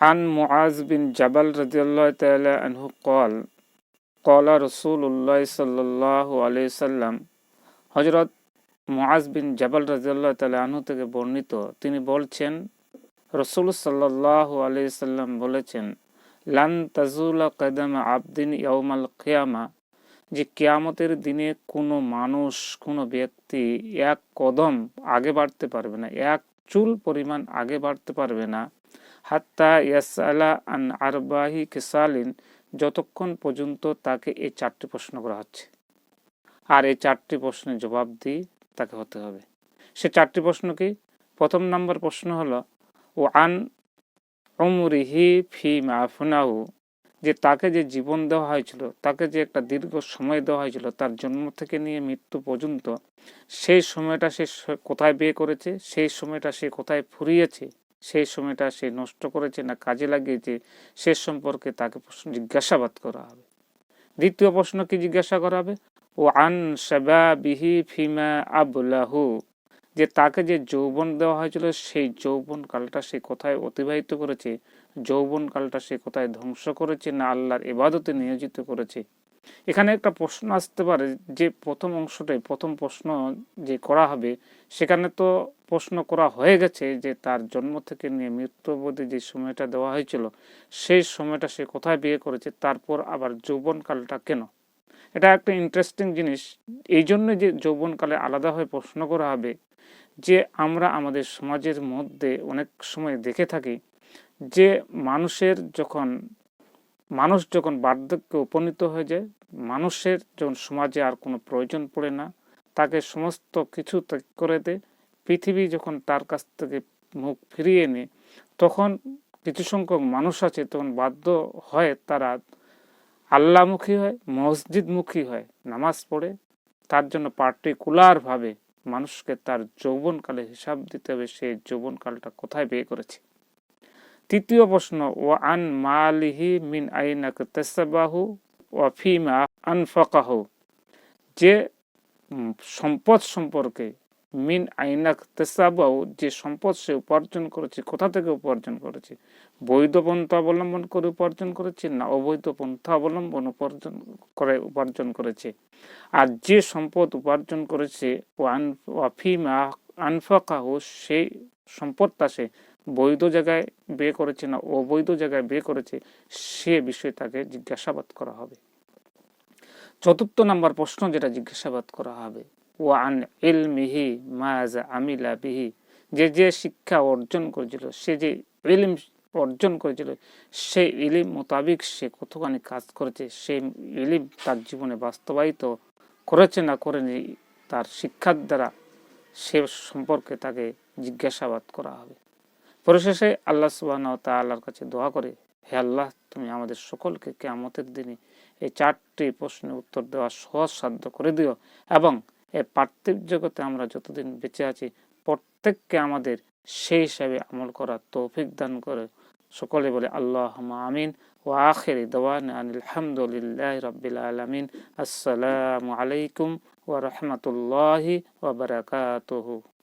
عن معاذ بن جبل رضي الله تعالى عنه قال قال رسول الله صلى الله عليه وسلم হজরত মুআজ বিন জাবাল রাজিয়াল্লাহ তাআলা আনহু থেকে বর্ণিত তিনি বলছেন রসুল সাল্লাল্লাহু আলাইহি সাল্লাম বলেছেন লান তাজুলা কাদামা আবদিন ইয়াউমাল কিয়ামা যে কেয়ামতের দিনে কোনো মানুষ কোনো ব্যক্তি এক কদম আগে বাড়তে পারবে না এক চুল পরিমাণ আগে বাড়তে পারবে না। হাত্তা ইয়াসালা আন আরবাহি কেসালিন, যতক্ষণ পর্যন্ত তাকে এই চারটি প্রশ্ন করা হচ্ছে। আর এই চারটি প্রশ্নের জবাব দিয়ে তাকে হতে হবে। সে চারটি প্রশ্ন কি? প্রথম নম্বর প্রশ্ন হলো ও আন অমরিহি ফি মাফুনাহু যে তাকে যে জীবন দেওয়া হয়েছিল, তাকে যে একটা দীর্ঘ সময় দেওয়া হয়েছিল, তার জন্ম থেকে নিয়ে মৃত্যু পর্যন্ত, সেই সময়টা সে কোথায় বিয়ে করেছে, সেই সময়টা সে কোথায় ফুরিয়েছে, সেই সময়টা সে নষ্ট করেছে না কাজে লাগিয়েছে, সে সম্পর্কে তাকে প্রশ্ন জিজ্ঞাসাবাদ করা হবে। দ্বিতীয় প্রশ্ন কি জিজ্ঞাসা করা হবে? ও আন বিহি ফিমা আবুলাহু। যে তাকে যে যৌবন দেওয়া হয়েছিল, সেই যৌবন কালটা সে কোথায় অতিবাহিত করেছে? যৌবন কালটা সে কোথায় ধ্বংস করেছে? না আল্লাহর এবাদতে নিয়োজিত করেছে? এখানে একটা প্রশ্ন আসতে পারে যে প্রথম অংশটাই, প্রথম প্রশ্ন যে করা হবে, সেখানে তো প্রশ্ন করা হয়ে গেছে যে তার জন্ম থেকে নিয়ে মৃত্যু অবধি যে সময়টা দেওয়া হয়েছিল, সেই সময়টা সে কোথায় বিয়ে করেছে? তারপর আবার যৌবনকালটা কেন? এটা একটা ইন্টারেস্টিং জিনিস। এই জন্য যে যৌবনকালে আলাদা হয়ে প্রশ্ন করা হবে যে আমরা আমাদের সমাজের মধ্যে অনেক সময় দেখে থাকি যে মানুষের যখন, মানুষ যখন বার্ধক্যে উপনীত হয়ে যায়, মানুষের যখন সমাজে আর কোনো প্রয়োজন পড়ে না, তাকে সমস্ত কিছু ত্যাগ করে দেয়, পৃথিবী যখন তার কাছ থেকে মুখ ফিরিয়ে নেয়, তখন কিছু সংখ্যক মানুষ আছে তখন বাধ্য হয় তারা আল্লাহমুখী হয়, মসজিদমুখী হয়, নামাজ পড়ে, তার জন্য পার্টিকুলারভাবে মানুষকে তার যৌবনকালে হিসাব দিতে হবে, সে যৌবনকালটা কোথায় বিয়ে করেছে? তৃতীয় প্রশ্ন ও আন মালিহি মিন আইনাক তেসাবাহু ও ফিমা আনফাকাহু? যে সম্পদ সম্পর্কে মিন আইনাক তেসাবাহু যে সম্পদ সে উপার্জন করেছে, কোথা থেকে উপার্জন করেছে? বৈধ পন্থা অবলম্বন করে উপার্জন করেছে না অবৈধ পন্থা অবলম্বন উপার্জন করে উপার্জন করেছে? আর যে সম্পদ উপার্জন করেছে ওয়াফিমা আনফাকাহু, সেই সম্পদটা সে বৈধ জায়গায় বিয়ে করেছে না অবৈধ জায়গায় বিয়ে করেছে, সে বিষয়ে তাকে জিজ্ঞাসাবাদ করা হবে। চতুর্থ নাম্বার প্রশ্ন যেটা জিজ্ঞাসাবাদ করা হবে ও আন এল মিহি মাজ আমিলা বিহি। যে যে শিক্ষা অর্জন করেছিল, সে যে ইলিম অর্জন করেছিল সেই ইলিম মোতাবিক সে কতখানি কাজ করেছে সেই ইলিম তার জীবনে বাস্তবায়িত করেছে না করেনি, তার শিক্ষার দ্বারা সে সম্পর্কে তাকে জিজ্ঞাসাবাদ করা হবে। পরিশেষে আল্লাহ সুবাহ তাল্লাহর কাছে দোয়া করে, হে আল্লাহ, তুমি আমাদের সকলকে কেয়ামতের দিনে এই চারটি প্রশ্নের উত্তর দেওয়া সহজ সাধ্য করে দিও এবং এই পার্থিব জগতে আমরা যতদিন বেঁচে আছি, প্রত্যেককে আমাদের সেই হিসাবে আমল করার তৌফিক দান করে। সকলে বলে আল্লাহ আমিন। ও আখের দওয়ান আলহামদুলিল্লাহ রবিল আলমিন। আসসালামু আলাইকুম ওয়া রহমতুল্লাহি ওয়া বারাকাতুহু।